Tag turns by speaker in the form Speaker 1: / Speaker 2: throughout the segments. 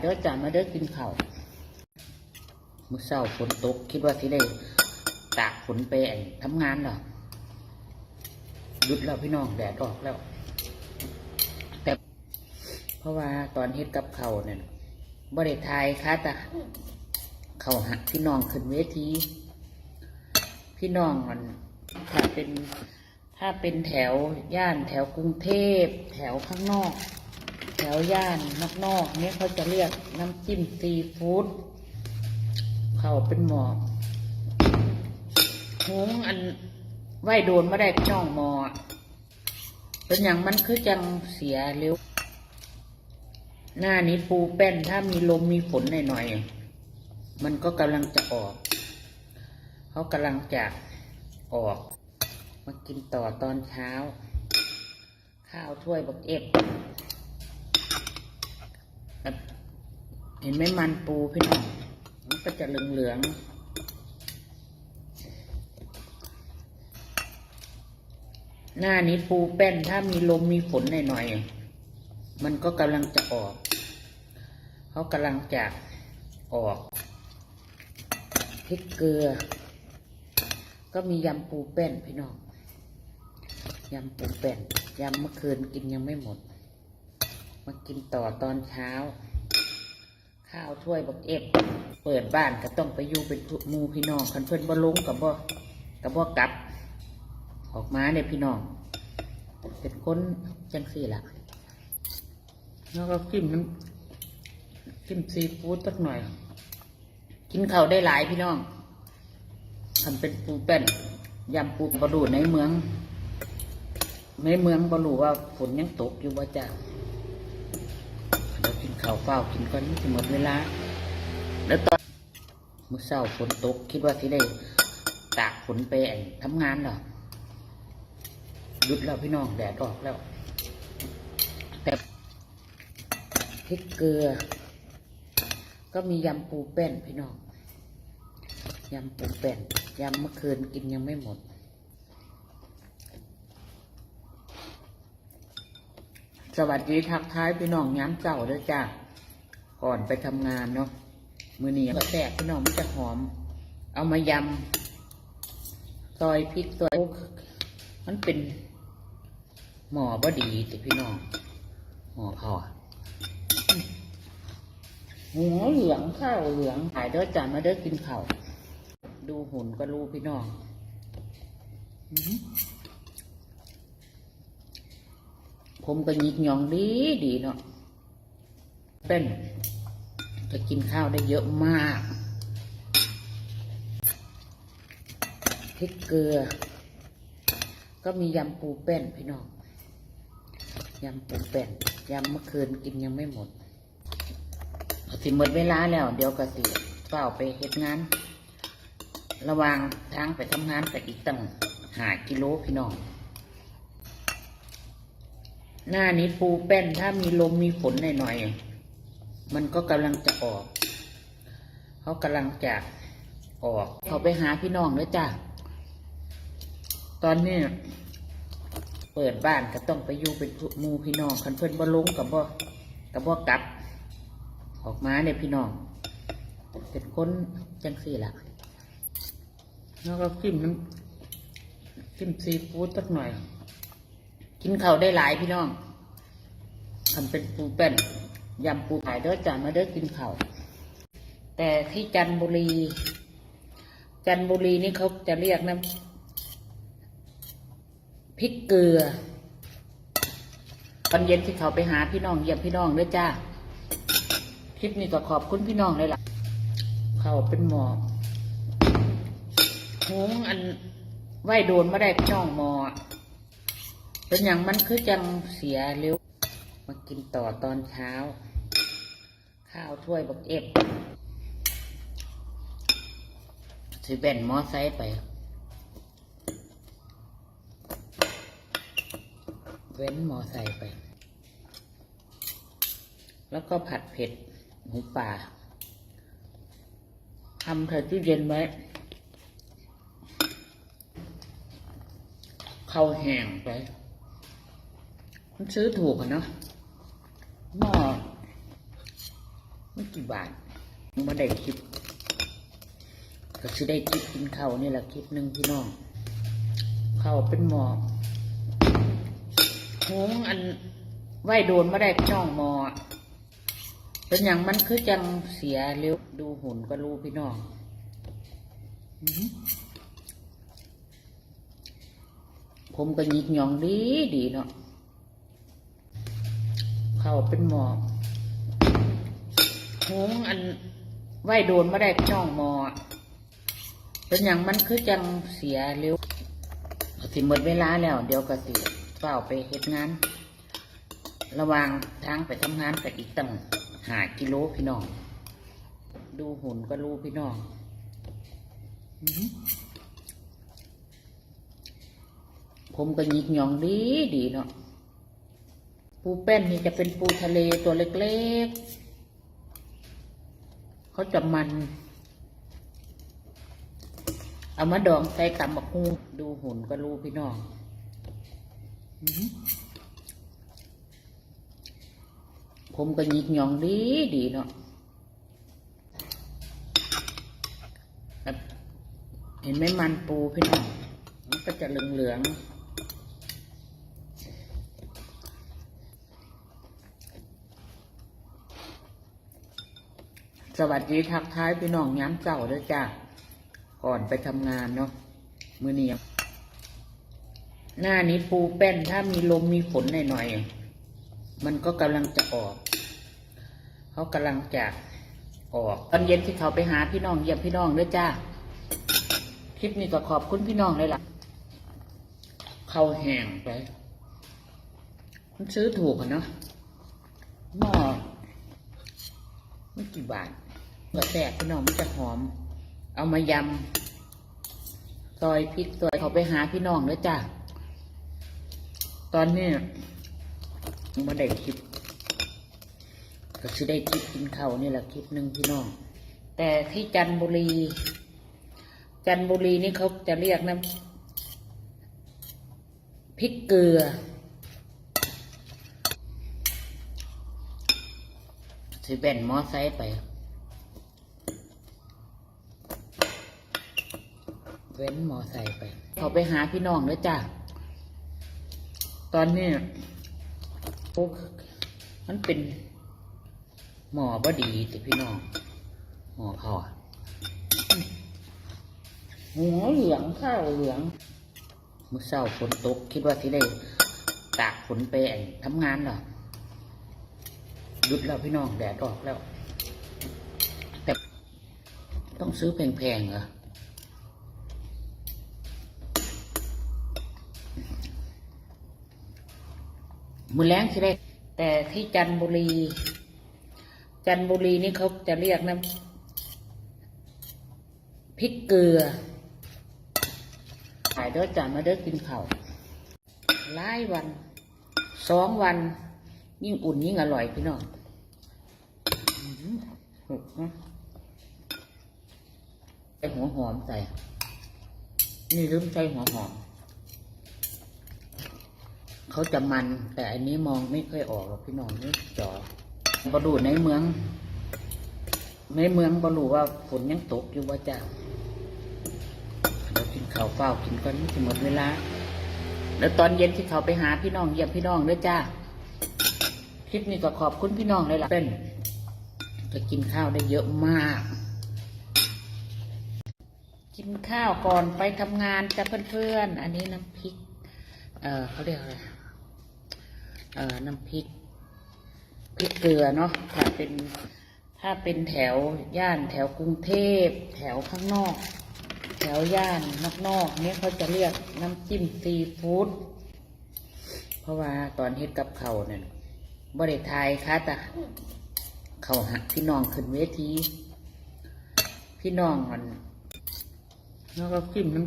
Speaker 1: เด้อจ้ามาเด้อกินข้าวมื้อเช้าฝนตก คิดว่าสิได้ตากฝนไปไอ้ทำงานเหรอหยุดแล้วพี่น้องแดดออกแล้ว แต่ เพราะว่าตอนเฮ็ดกับเขาเนี่ยบ่ได้ทายค่ะแต่เขาหักพี่น้องขึ้นเวที พี่น้องมันถ้าเป็นถ้าเป็นแถวย่านแถวกรุงเทพ แถวข้างนอก แถวย่านนอกนอกๆเนี่ยเขาจะเรียกน้ำจิ้มซีฟู้ดเขาเป็นหมอกหุงอันไหวโดนไม่ได้ช่องหมอเป็นอย่างมันคือจังเสียเร็ว หน้านี้ปูแป้นถ้ามีลมมีฝนหน่อยๆมันก็กำลังจะออก เขากำลังจะออก มากินต่อตอนเช้า ข้าวถ้วยบักเอฟแบบเห็นไหมมันปูพี่น้องมันก็จะเหลืองๆหน้านี้ปูแป้นถ้ามีลมมีฝนหน่อยๆมันก็กำลังจะออกเขากำลังจะออกพริกเกลือ ก็มียำปูแป้นพี่น้องยำปูแป้นยำเมื่อคืนกินยังไม่หมด มากินต่อตอนเช้า ข้าวถ้วยบักเอฟเปิดบ้านก็ต้องไปอยู่เป็นมูพี่น้องคันเพิ่นบ่ลงกับบ่กับบ่กลับ ออกมาเนี่ยพี่น้อง เป็นคนจังสี่ละแล้วก็จิ้มน้ำจิ้มซีฟู้ดสักหน่อย กินข้าวได้หลายพี่น้องทำเป็นปูแป้นยำปูบะดูในเมือง ในเมืองบรูว่าฝนยังตกอยู่ว่าจ้า กินข้าวเฝ้ากินก่อนนี่จะหมดเวลา แล้วตอนมื้อเช้าฝนตก คิดว่าสิได้ตากฝนไปไอ้ทำงานหรอหยุดแล้วพี่น้องแดดออกแล้วแต่พริกเกลือ ก็มียำปูแป้นพี่น้องยำปูแป้นยำเมื่อคืนกินยังไม่หมด สวัสดีทักทายพี่น้องย้ำเจ้าด้วยจ้าก่อนไปทำงานเนาะมือเนี้ก็แตกพี่น้องมันจะหอม เอามายำซอยพริกซอยมันเป็นหมอบดีติพี่น้องหมอพอหัวเหลืองข้าวเหลืองหายเด้อจ้ามาเด้อกินข้าวดูหุ่นก็รู้พี่น้องอื้อหือ ผมก็ยิกหยองดีดีเนาะเป็นจะกินข้าวได้เยอะมากพริกเกลือ ก็มียำปูแป้นพี่น้องยำปูแป้นยำเมื่อคืนกินยังไม่หมดสิหมดเวลาแล้ว เดี๋ยวก็สิเฝ้าไปเฮ็ดงาน ระหว่างทางไปทำงานไปอีกตั้งหากิโลพี่น้อง หน้านี้ปูแป้นถ้ามีลมมีฝนหน่อยๆมันก็กำลังจะออก เขากำลังจะออก เขาไปหาพี่น้องแล้วจ้ะ ตอนนี้เปิดบ้านก็ต้องไปอยู่เป็นมูพี่น้องคันเพิ่อนบ่ลงกับบ่กับบ่กลับ ออกมาเนี่ยพี่น้องเป็นคนจังสี่ละแล้วก็จิ้มน้ำจิ้มซีฟู้ดสักหน่อย กินเขาได้หลายพี่น้องทำเป็นปูแป้นยำปูขายเด้อจ้ามาเด้อกินเขาแต่ที่จันบุรี จันบุรีนี่เขาจะเรียกนะพริกเกลือตอนเย็นที่เขาไปหาพี่น้องเยี่ยมพี่น้องเด้อจ้าคลิปนี้ก็ขอบคุณพี่น้องเลยล่ะเขาเป็นหมอกหุงอันไหวโดนไม่ได้ช่องหมอ เป็นอย่างมันคือจังเสียเร็ว มากินต่อตอนเช้า ข้าวถ้วยบักเอฟถือแบนมอไซค์ไปเว้นมอไซค์ไป แล้วก็ผัดเผ็ดหมูป่าทำใส่ตู้เย็นไว้ข้าวแห้งไป มันซื้อถูกอะเนาะหม้อกี่บาทมาได้คลิปก็สิได้คลิปกินข้าวนี่แหละคลิปหนึ่งพี่น้องข้าวเป็นหม้อหงอันไหวโดนมาได้ช่องหม้อเป็นอย่างมันคือจังเสียเร็วดูหุ่นก็รู้พี่น้องผมก็ยิกยองดีดีเนาะ เขาเป็นหมอกหงอันไหวโดนมาได้ช่องหมอเป็นอย่างมันคือจังเสียเร็วสิหมดเวลาแล้ว เดี๋ยวก็สิเฝ้าไปเฮ็ดงาน ระว่างทางไปทำงานกับอีกตั้งหากิโลพี่น้อง ดูหุ่นก็รู้พี่น้องผมก็ยิกยองดีดีเนาะ ปูแป้นนี่จะเป็นปูทะเลตัวเล็กๆ เขาจะมัน เอามาดองใส่ตำบักฮูดูหุ่นก็รู้พี่น้องผมก็ยิกหยองดีดีเนาะเห็นไหมมันปูพี่น้องมันก็จะเหลืองๆ สวัสดีทักทายพี่น้องย้ำเจ้าด้วยจ้าก่อนไปทำงานเนาะมือเนียหน้านี้ปูแป้นถ้ามีลมมีฝนหน่อยๆมันก็กำลังจะออก เขากำลังจะออกตอนเย็นที่เขาไปหาพี่น้องเยี่ยมพี่น้องด้วยจ้าคลิปนี้ก็ขอบคุณพี่น้องเลยล่ะเขาแห้งไปมันซื้อถูกอะเนาะหม้อไม่กี่บาท เมื่อแตกพี่น้องมันจะหอม เอามายำซอยพริกซอยเขาไปหาพี่น้องเลยจ้าตอนนี้มาได้คลิปก็คือได้คลิปกินเขานี่แหละคลิปหนึ่งพี่น้อง แต่ที่จันบุรี จันบุรีนี่เขาจะเรียกนะพริกเกลือ สิแบ่นมอไซค์ไป เว้นมอไซค์ไป เขาไปหาพี่น้องแล้วจ้ะ ตอนนี้โอ้มันเป็นหมอบดีแต่พี่น้อง หมอเขาอะหัวเหลืองข้าวเหลืองมื่อเช้าฝนตก คิดว่าสิได้ตากฝนไปทำงานเหรอหยุดแล้วพี่น้องแดดออกแล้ว แต่ต้องซื้อแพงๆเหรอ มือแรงสิได้ แต่ที่จันบุรี จันบุรีนี่เขาจะเรียกนะพริกเกลือขายเด้อจ้ะมาเด้อกินเข้าหลายวันสองวัน ยิ่งอุ่นยิ่งอร่อยพี่น้องหอหกนะใส่หัวหอมใส่ นี่ลืมใส่หัวหอม เขาจะมัน แต่อันนี้มองไม่ค่อยออกหรอกพี่น้องนี่จอบดูในเมือง ในเมืองบรูว่าฝนยังตกอยู่ว่าจ้าเดี๋ยวกินข้าวเฝ้ากินก่อนมันจะหมดเวลาแล้วตอนเย็นที่เขาไปหาพี่น้องเยี่ยมพี่น้องด้วยจ้าคลิปนี้ก็ขอบคุณพี่น้องเลยล่ะเป็นจะกินข้าวได้เยอะมาก กินข้าวก่อนไปทำงานจ้ะเพื่อนๆ อันนี้น้ำพริก เออเขาเรียกอะไร น้ำพริกพริกเกลือเนาะถ้าเป็นถ้าเป็นแถวย่านแถวกรุงเทพ แถวข้างนอก แถวย่านนอกนอกเนี่ยเขาจะเรียกน้ำจิ้มซีฟู้ดเพราะว่าตอนเฮ็ดกับเขาเนี่ยบริทายค่ะแต่เขาหักพี่น้องขึ้นเวที พี่น้องมันแล้วก็จิ้มน้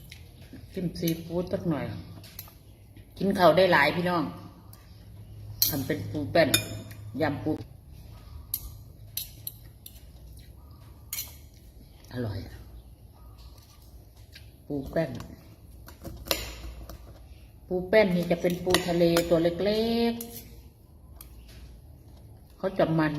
Speaker 1: ำจิ้มซีฟู้ดสักหน่อย กินเขาได้หลายพี่น้อง ทำเป็นปูแป้นยำปูอร่อย ปูแป้น ปูแป้นนี่จะเป็นปูทะเลตัวเล็กๆ เขาจะมัน